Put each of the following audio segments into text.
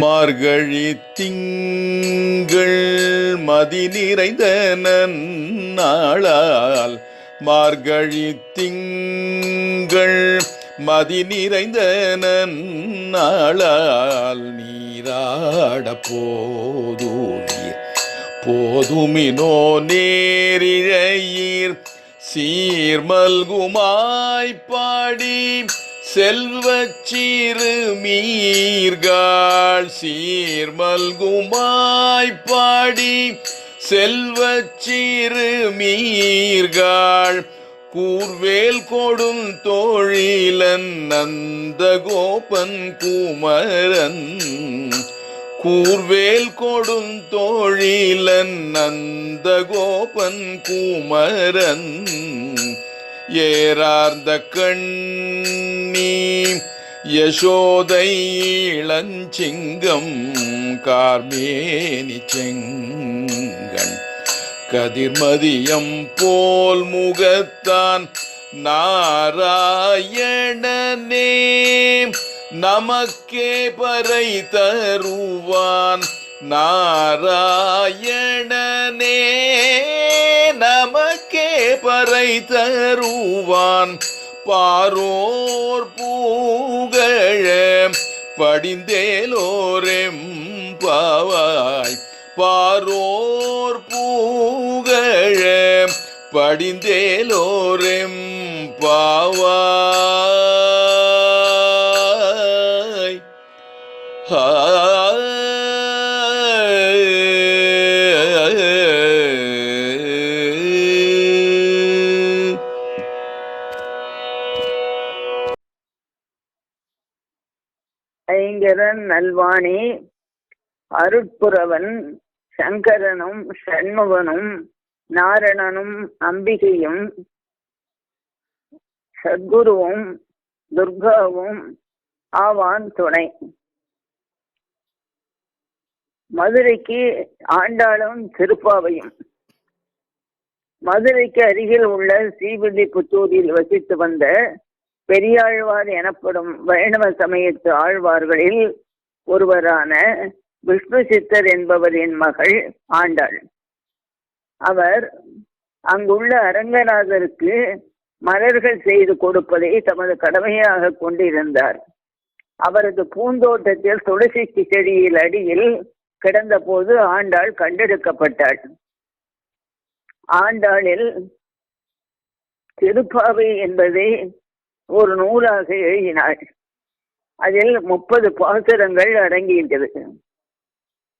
மார்கழி திங்கள் மதி நிறைந்த நன்னாளால். மார்கழி திங்கள் மதி நிறைந்த நன்னாளால் நீராட போதுவீர் போதுமினோ நேரிழையீர். சீர்மல்குமாய்ப்பாடி பாடி செல்வச் சிறுமீர்கள் சீர்மல்குமாய் பாடி செல்வச் சிறுமீர்கள் கூர்வேல் கொடும் தோழிலன் நந்த கோபன் குமரன் கூர்வேல் கொடும் தோழிலன் நந்த கோபன் குமரன் ஏறார்ந்த கண் யசோதை இளஞ்சிங்கம் கார்மேனி செங்கண். கதிர்மதியம் போல் முகத்தான் நாராயணனே. நமக்கே பறை தருவான் நாராயணனே. நமக்கே பறை தருவான் பாரோர் பூகழ படிந்தேலோரெம் பாவாய் பாரோர் பூகழ படிந்தேலோரெம் பாவாய் ஹா ஐங்கரன் நல்வாணி அருட்புறவன் சங்கரனும் சண்முகனும் நாரணனும் அம்பிகையும் சத்குருவும் துர்காவும் ஆவான் துணை. மதுரைக்கு ஆண்டாளும் திருப்பாவையும். மதுரைக்கு அருகில் உள்ள ஸ்ரீவில்லிபுத்தூரில் வசித்து வந்த பெரியாழ்வார் எனப்படும் வைணவ சமயத்து ஆழ்வார்களில் ஒருவரான விஷ்ணு சித்தர் என்பவரின் மகள் ஆண்டாள். அவர் அங்குள்ள அரங்கநாதருக்கு மலர்கள் செய்து கொடுப்பதை தமது கடமையாக கொண்டிருந்தார். அவரது பூந்தோட்டத்தில் துளசி செடியில் அடியில் கிடந்தபோது ஆண்டாள் கண்டெடுக்கப்பட்டாள். ஆண்டாளில் திருப்பாவை என்பதை ஒரு நூலாக எழுதினாள் அதில் முப்பது பாசுரங்கள் அடங்கியிருக்கிறது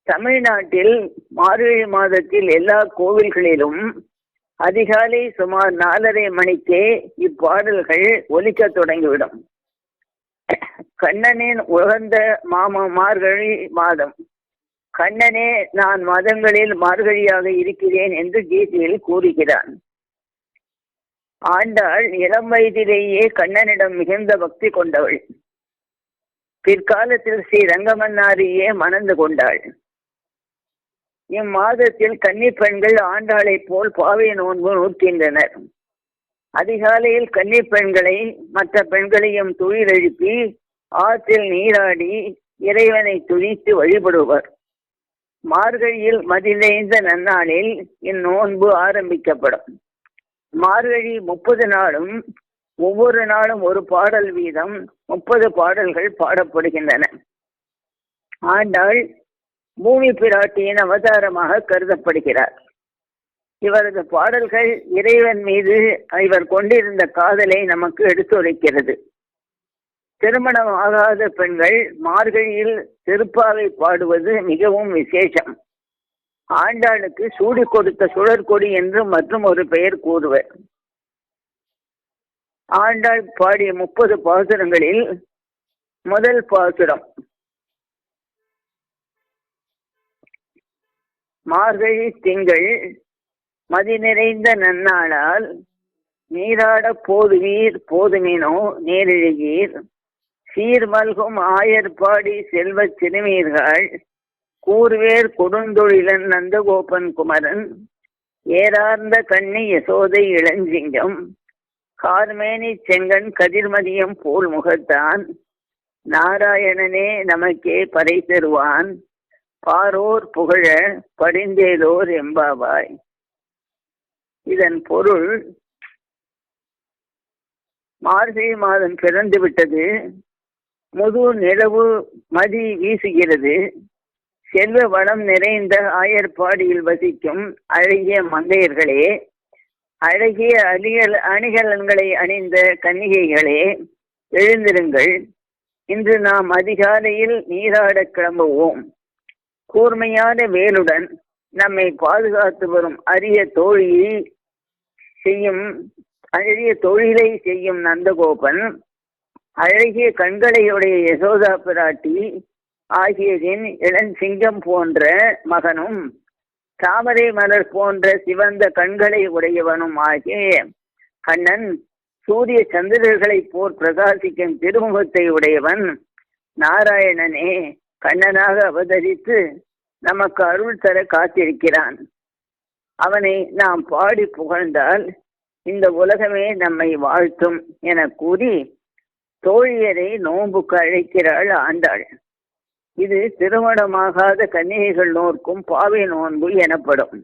தமிழ்நாட்டில் மார்கழி மாதத்தில் எல்லா கோவில்களிலும் அதிகாலை சுமார் நாலரை மணிக்கே இப்பாடல்கள் ஒலிக்கத் தொடங்கிவிடும். கண்ணனின் உகந்த மாமா மார்கழி மாதம். கண்ணனே நான் மதங்களில் மார்கழியாக இருக்கிறேன் என்று கீதையில் கூறுகிறான். ஆண்டாள் இளம் வயதிலேயே கண்ணனிடம் மிகுந்த பக்தி கொண்டவள். பிற்காலத்தில் ஸ்ரீ ரங்கமன்னாரியே மணந்து கொண்டாள். இம்மாதத்தில் கன்னி பெண்கள் ஆண்டாளை போல் பாவை நோன்பு நூற்கின்றனர் அதிகாலையில் கன்னி பெண்களை மற்ற பெண்களையும் துயிலெழுப்பி ஆற்றில் நீராடி இறைவனை துதித்து வழிபடுவர். மார்கழியில் மதிநைந்த நன்னாளில் இந்நோன்பு ஆரம்பிக்கப்படும். மார்கழி முப்பது நாளும் ஒவ்வொரு நாளும் ஒரு பாடல் வீதம் முப்பது பாடல்கள் பாடப்படுகின்றன. ஆண்டாள் பூமி பிராட்டியின் அவதாரமாக கருதப்படுகிறார். இவரது பாடல்கள் இறைவன் மீது இவர் கொண்டிருந்த காதலை நமக்கு எடுத்துரைக்கிறது. திருமணம் ஆகாத பெண்கள் மார்கழியில் திருப்பாவை பாடுவது மிகவும் விசேஷம். ஆண்டாளுக்கு சூடி கொடுத்த சுழற்கொடி என்று மற்றும் ஒரு பெயர் கூறுவர். ஆண்டாள் பாடிய முப்பது பாசுரங்களில் முதல் பாசுரம் மார்கழி திங்கள் மதி நிறைந்த நன்னாளால் நீராட போதுவீர் போதுமினோ நேரிழகீர். சீர்மல்கும் ஆயர்பாடி செல்வச் சிறுமீர்கள் கூர்வேர் கொடுந்தொழிலன் நந்தகோபன் குமரன் ஏறார்ந்த கண்ணி யசோதை இளஞ்சிங்கம் கார்மேனி செங்கன் கதிர்மதியம் போல் முகத்தான் நாராயணனே நமக்கே பறை தருவான் பாரோர் புகழ பரிந்தேலோர் எம்பாவாய். இதன் பொருள் மார்கழி மாதம் பிறந்து விட்டது முது நிலவு மதி வீசுகிறது செல்வ வளம் நிறைந்த ஆயர்பாடியில் வசிக்கும் அழகிய மங்கையர்களே அழகிய அணிகல் அணிகலன்களை அணிந்த கன்னிகைகளே எழுந்திருங்கள். இன்று நாம் அதிகாலையில் நீராடக் கிளம்புவோம். கூர்மையான வேலுடன் நம்மை பாதுகாத்து வரும் அரிய தோழியை செய்யும் அழகிய தொழிலை செய்யும் நந்தகோபன் அழகிய கண்களையுடைய யசோதா பிராட்டி ஆகியதின் இளஞ்சிங்கம் போன்ற மகனும் தாமரை மலர் போன்ற சிவந்த கண்களை உடையவனும் ஆகிய கண்ணன் சூரிய சந்திரர்களைப் போர் பிரகாசிக்கும் திருமுகத்தை உடையவன் நாராயணனே கண்ணனாக அவதரித்து நமக்கு அருள் தர காத்திருக்கிறான். அவனை நாம் பாடி புகழ்ந்தால் இந்த உலகமே நம்மை வாழ்த்தும் என கூறி தோழியரை நோன்புக்கு அழைக்கிறாள் ஆண்டாள். இது திருமணமாகாத கன்னிகைகள் நோர்க்கும் பாவை நோன்பு எனப்படும்.